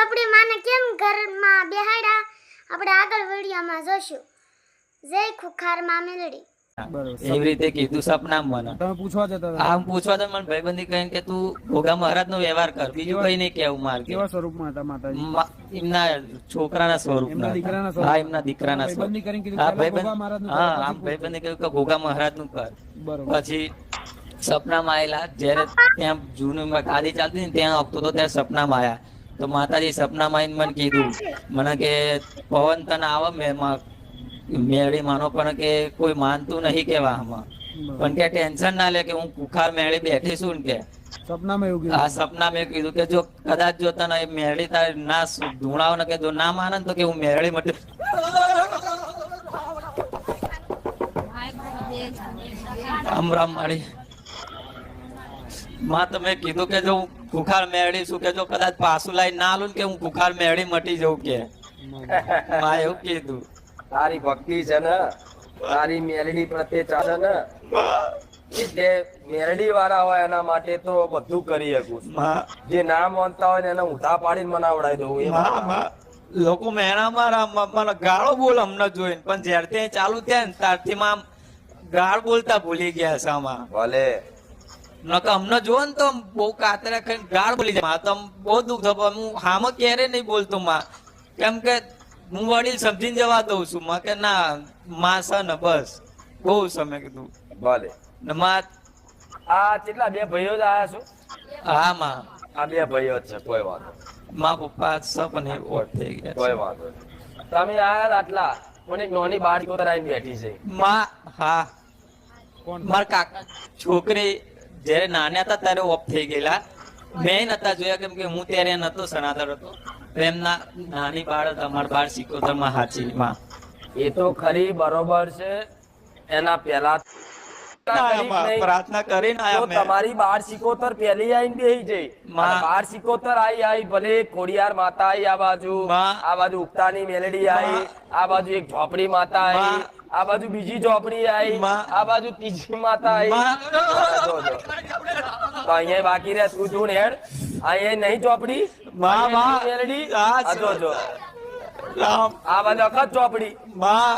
આપણી માને કેમ ઘરમાં બેહાડ્યા? આપણે આગળ વિડીયોમાં જોશું. જય ખુખારમાં મેલડી. એવી રીતે કીધું સપના મને. તમે પૂછવા જતા આમ પૂછવા તો મને ભાઈબંધી કહે કે તું ભોગા મહારાજ નો વ્યવહાર કર. બીજું કઈ નહીં કેવું માર કેવા સ્વરૂપમાં હતા માતાજી? એમના છોકરાના સ્વરૂપના એમના દીકરાના. સ્વરૂપ? હા એમના દીકરાના સ્વરૂપ. ભાઈબંધી હા ભાઈબંધ હા આમ પછી ભાઈબંધે કહ્યું કે ભોગા મહારાજનું કર બરોબર. પછી સપનામાં આવેલા જ્યારે ત્યાં જૂનું ગાદી ચાલતી ને ત્યાં આપતો તો ત્યાં સપનામાં આયા. તો માતાજી સપનામાં આવીને મને કીધું મને કે પવન તને આવે મેળી માનો પણ કે કોઈ માનતું નહીં કેવા આમાં પણ કે ટેન્શન ના લે કે હું કુખાર મેળી બેઠી છું કે. સપનામાં એવું કીધું? સપના કે જો કદાચ જો તને મેળી તારે ના ધૂણાવ ને કે જો ના માને તો કે હું મેળી માટે રામ રામ મારી માં તમે કીધું કે જો હું કુખાર મેળી શું કે જો કદાચ પાછું લાઈ ના આલું કે હું કુખાર મેળી મટી જઉં કે? માં એવું કીધું. તારી ભક્તિ છે ને તારી મેલડી પ્રત્યે ચાલે ને જે મેલડી વાળા હોય એના માટે તો બધું કરી શકું જે ના માનતા હોય ને એને ઉધા પાડીને મનાવડાવી દઉં લોકો મેણા મારા પણ ગાળો બોલ અમને જોઈને. પણ જ્યારથી ચાલુ થયા ને ત્યારથી માં આમ ગાળ બોલતા ભૂલી ગયા છે આમાં. ભલે. અમને જો ને તો બહુ કાતરા ખાઈને ગાળ બોલી જાય. તો બહુ દુઃખ થાય હું હામ ક્યારે નહીં બોલતો માં. કેમ કે હું વડીલ સમજીને જવા દઉં છું. માં કે ના માં છે ને બસ. બહુ સમય કીધું. ભલે. ને માં આ કેટલા બે ભાઈઓ જ આયા છો? હા માં. આ બે ભાઈઓ જ છે કોઈ વાંધો નહીં. માં પપ્પા છે પણ એ ઓટ થઈ ગયા કોઈ વાંધો નહીં. તમે આયા આટલા. પણ એક નોની બાળકી ઉતર બેઠી છે. માં હા. કોણ? મારા કાકા છોકરી જ્યારે નાના હતા ત્યારે ઓફ થઈ ગયેલા. મેં નતા જોયા કેમ કે હું ત્યારે નતો સનાતર હતો. એમના નાની બાળ અમારા બાળ સિકોતરમાં હાચી માં એ તો ખરી બરોબર છે. એના પહેલા પ્રાર્થના કરીને આયા તમારી બાર સિકોતર પેલી આઈને બેહી જઈ. બાર સિકોતર આઈ આઈ ભલે ખોડિયાર માતા આઈ આ બાજુ. આ બાજુ ઉગતાની મેલડી આઈ આ બાજુ એક ઝોપડી માતા આઈ. આ બાજુ બીજી ચોપડી આવી માં. આ બાજુ ત્રીજી માતા. તો અહીંયા બાકી રહે તું તું ને હેડ. અહીંયા નહીં ચોપડી? માં, અહીંયા માં. મેલડી? આ આ જો જો. આ બાજુ અખત ઝોપડી માં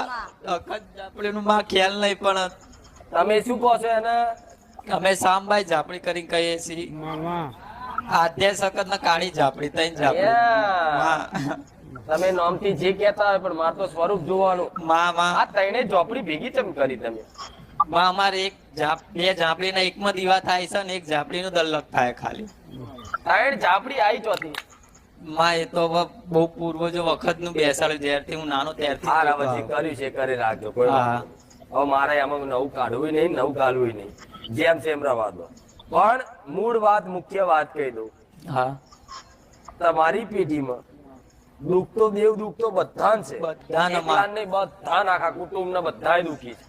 અખત જાપડીનું માં ખ્યાલ નહીં પણ તમે શું કહો છો એને? અમે સામભાઈ ઝાપડી કરીને કહીએ છીએ. મામા આધ્યા સખત ના કાળી ઝાપડી તઈ. માં તમે નામથી જે કહેતા હોય પણ મારે તો સ્વરૂપ જોવાનું. માં માં. આ ત્રણે ઝોપડી ભેગી ચમ કરી તમે? માં અમારે એક બે ઝાપડીના એકમાં દીવા થાય છે ને એક ઝાપડીનું દલક થાય ખાલી. ત્રણ ઝાપડી આવી ચોથી. માં એ તો બહુ પૂર્વજો વખતનું બેસાડ્યું જ્યારથી હું નાનો ત્યારથી આ જોતો કર્યું છે કરી રાખજો કોઈ હા. હવે મારે એમાં નવું કાઢવું નહીં નવું કાઢવું નહીં. જેમ સેમ રવા દો. પણ મૂળ વાત મુખ્ય વાત કહી દઉં. હા. તમારી પેઢીમાં દુઃખ તો દેવ દુઃખ તો બધા છે. બધાને બધા આખા કુટુંબ ને બધા દુઃખી છે.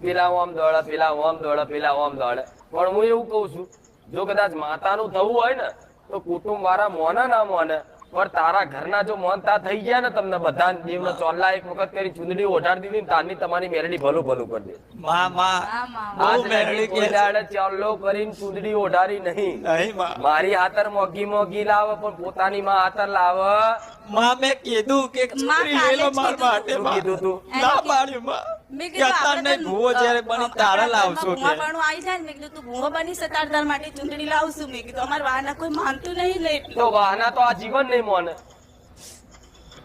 પેલા ઓમ દોડે પેલા ઓમ દોડે પેલા ઓમ દોડે. પણ હું એવું કઉ છું જો કદાચ માતાનું થવું હોય ને તો કુટુંબ વાળા મોના ના મોને પણ તારા ઘરના જો મોનતા થઈ ગયા ને તમને બધા દેવનો ચોલ્લા એક વખત કરી ચુંદડી ઓઢાડી દીધી તારની તમારી મેરડી ભલું ભલું કરી દે. માં માં. ચોલ્લો કરીને ચુંદડી ઓઢારી નહીં. નહીં મારી હાતર મોગી મોગી લાવે પણ પોતાની માં હાતર લાવે. માં મેં કીધું કે માર માટે કીધું તું? ના પાડ્યું માં. મેં કીધું અત્યારે આપણે નહીં તો, ભૂવો જ્યારે બની અ, લાવશો કે આવી જાય ને મેં કીધું તું ભૂવો બની છે તાર તાર માટે ચૂંટણી લાવશું. મેં કીધું અમારા વાના કોઈ માનતું નહીં લે તો વાહના તો આ જીવન નહીં મોને.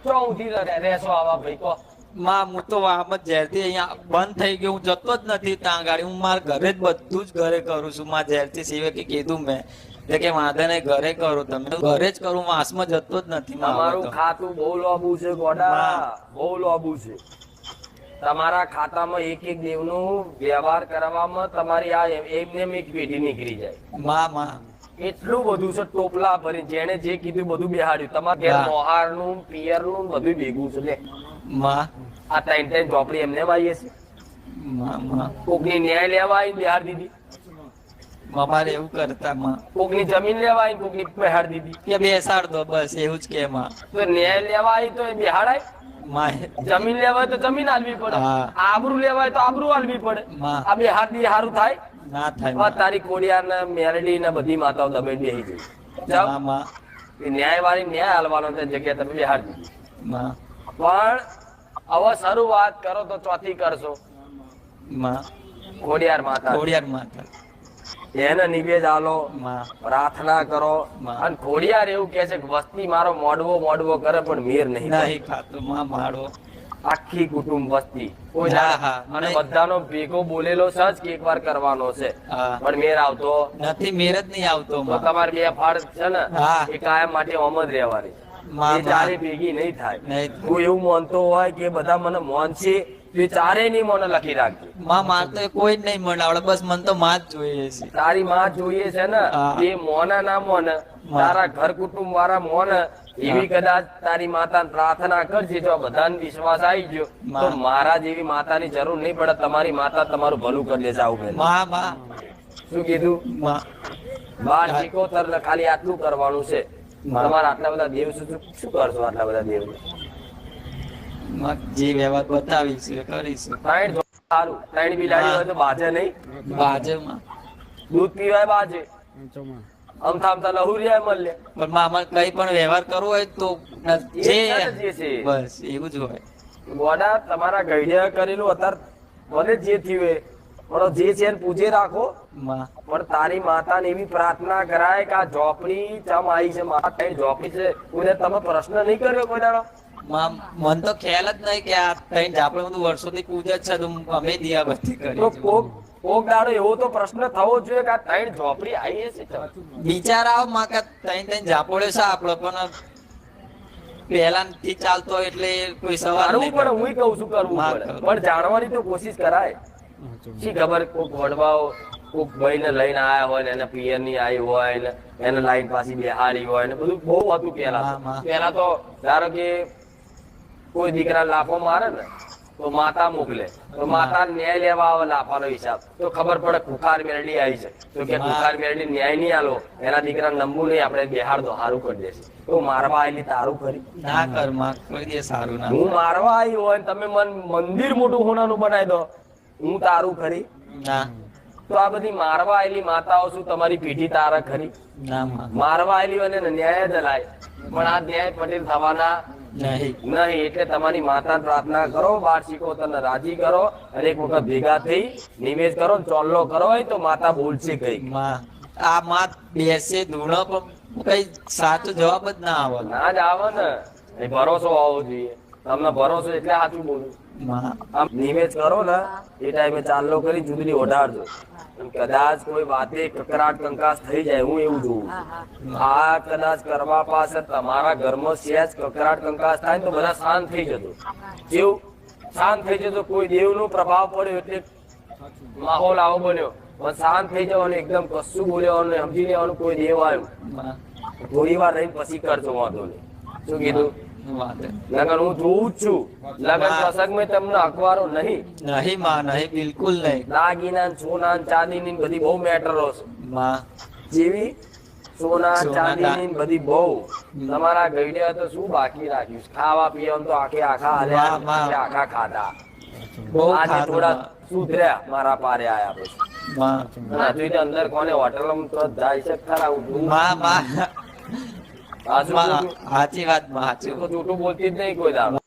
તો ઊંધી રહેશો આવા ભાઈ કહો. માં હું તો આમ જ જ્યારથી અહીંયા બંધ થઈ ગયું હું જતો જ નથી ત્યાં ગાડી. હું મારા ઘરે જ બધું જ ઘરે કરું છું. માં ઝેરથી સિવાય કીધું મેં. એટલે કે વાંધો નહીં ઘરે કરું. તમે ઘરે જ કરું. માસમાં જતો જ નથી માં હવે તમારું તો. ખાતું બહુ લોબુ છે ગોડા. બહુ લોબુ છે. તમારા ખાતામાં એક એક દેવનું વ્યવહાર કરવામાં તમારી આ એમને એક પેઢી નીકળી જાય. માં માં. એટલું બધું છે ટોપલા ભરી જેને જે કીધું બધું બેહાડ્યું. તમારે ઘેર. મોહારનું પિયરનું બધું ભેગું છે લે. માં. આ ત્રણ ત્રણ ચોપડી એમને વાઈએ છે. કોકની ન્યાય લેવા આવીને બિહાર દીધી. અમારે એવું કરતા માં. કોકની જમીન લેવા આવી કોકની બિહાર દીધી. કે બેસાડ દો બસ એવું જ કે માં. તો ન્યાય લેવા આવી તો એ બિહાડાય. જમીન લેવાય તો જમીન આલવી પડે. આબરૂ લેવા તો આબરૂ આલવી પડે. આ બે હાથ દી સારું થાય. ના થાય તારી કોડિયા ને મેરડી ને બધી માતાઓ તમે બે ન્યાય ન્યાયવાળી ન્યાય હાલવાનો છે જગ્યા તમે બિહારજો પણ હવે શરૂઆત કરો તો ચોથી કરશો. કોડિયાર માતા. કોડિયાર માતા. એને નિવેદ આલો પ્રાર્થના કરો અને ખોડિયાર એવું કે છે કે વસ્તી મારો મોડવો મોડવો કરે પણ મેર નહીં. નહીં ખાતો માં માળો આખી કુટુંબ વસ્તી. અને બધાનો ભેગો બોલેલો સજ કે એકવાર કરવાનો છે. પણ મેર આવતો. નથી મેર જ નહીં આવતો તમારે બે ફાળ છે ને એ કાયમ માટે ઓમ જ રહેવાની ભેગી નહીં થાય. હું તું એવું માનતો હોય કે બધા મને મોન તો એ ચારે નહીં મને લખી રાખજે. માં માર તો કોઈ જ નહીં મનાવડે બસ મને તો માં જ જોઈએ છે. તારી માં જોઈએ છે ને એ મોના ના મોને. તારા ઘર કુટુંબ વાળા મોને. એવી કદાચ તારી માતા પ્રાર્થના કરજે જો બધાને વિશ્વાસ આવી ગયો તો મારા જેવી માતાની જરૂર નહીં પડે. તમારી માતા તમારું ભલું કરી દેશે આવું માં માં. શું કીધું? બાર શીખો તર ખાલી આટલું કરવાનું છે. તમારા આટલા બધા દેવ શું કરશો આટલા બધા દેવ? જે વ્યવહાર બતાવીશું કરીશું. સારું. ત્રણ બિલાડી હોય તો બાજે નહીં? બાજુમાં. દૂધ પીવાય બાજે. અમથા અમથા લહુરિયા મળે પણ મામા કઈ પણ વ્યવહાર કરવો હોય તો જે છે ને જે છે. બસ એવું જ હોય. ગોડા તમારા ગઈડિયા કરેલું અત્યારે ભલે જે થયું પણ જે છે એને પૂજે રાખો. પણ તારી માતાને એવી પ્રાર્થના કરાય કે આ ઝોપડી ચમ આવી છે. માતા કઈ ઝોપડી છે? કોઈને તમે પ્રશ્ન નહીં કર્યો કોઈ દાડો? મન તો ખ્યાલ જ નહીં કે આ ત્રણ આપણે બધું વર્ષોથી પૂજા છે અમે દિયાબત્તી કરી કોક કોક દાડો એવો તો પ્રશ્ન થવો જોઈએ કે આ ત્રણ ઝોપડી આવી છે ચમ. માં કે ત્રણ ત્રણ ઝાપોડે છે આપણો પણ પહેલા થી ચાલતો એટલે કોઈ સવાર કરવું પડે હું કઉ છું કરવું પડે પણ જાણવાની તો કોશિશ કરાય શી ખબર કોક વડવાઓ કોક ભાઈને લઈને આયા હોય ને એને પિયરની આવી હોય ને એને લાઈન પાછી બેહાડી હોય ને બધું બહુ હતું પેલા. પેલા તો ધારો કે કોઈ દીકરા લાફો મારે ને તો માતા મોકલે. તો માતા ન્યાય લેવા આવે લાફાનો હિસાબ. તો ખબર પડે કુખાર મેરડી આવી છે. તો કે કુખાર મેરડી ન્યાય નહીં આલો. એના દીકરા નંબુ નહીં આપણે બિહાર દો સારું કરી દેશે. તો મારવા આવેલી તારું કરી ના કર કોઈ દે સારું ના. હું મારવા આવી હોય તમે મન મંદિર મોટું હોનાનું બનાવી દો. હું તારું ખરી? ના. તો આ બધી મારવા આવેલી માતાઓ શું તમારી પીઠી તારા ખરી? મારવા આવેલી હોય ને ન્યાય જ લાય પણ આ ન્યાય પટેલ થવાના નહીં. નહીં એટલે તમારી માતા પ્રાર્થના કરો વાર્ષિકો તને રાજી કરો અને એક વખત ભેગા થઈ નિવેદ કરો ચોલ્લો કરો હોય તો માતા બોલશે કઈ આ માત બેસે ધૂણો પણ કઈ સાચો જવાબ જ ના આવે. ના જ આવે ને. ભરોસો આવવો જોઈએ. તમને ભરોસો એટલે સાચું બોલું આમ કરો ને એ ટાઈમે ચાલો કરી જુદરી ઓઢાડજો. કદાચ કોઈ વાતે કકરાટ કંકાસ થઈ જાય હું એવું જોઉં આ કદાચ કરવા પાસે તમારા ઘરમાં સહેજ કકરાટ કંકાસ થાય તો બધા શાંત થઈ જતો જેવું શાંત થઈ જતો કોઈ દેવનો પ્રભાવ પડ્યો એટલે માહોલ આવો બન્યો. પણ શાંત થઈ જવાનું એકદમ કશું બોલ્યાવાનું નહીં, સમજી લેવાનું કોઈ દેવ આવ્યું. થોડી વાર રહીને પછી કરજો વાંધો નહીં. શું કીધું? લગન હું જોઉં છું. લગન પ્રસંગમાં તમને અખબારો નહીં. નહીં માં નહીં બિલકુલ નહીં. દાગીના સોના ને ચાંદીની ને બધી બહુ મેટરો છે. માં. જેવી સોના ચાંદીની બધી બહુ. તમારા ગઈડિયા તો શું બાકી રાખ્યું ખાવા પીવાનું તો આખે આખા હાલ્યા. આખે ખાધા. બહુ આજે થોડા સુધર્યા મારા પારે આયા પછી. માં. તો અંદર કોને હોટલમાં તો જાય છે? ખરા હું માં માં. સાચું સાચી વાતમાં તું તો સાચું જૂઠું બોલતી જ નહીં કોઈ દાડો.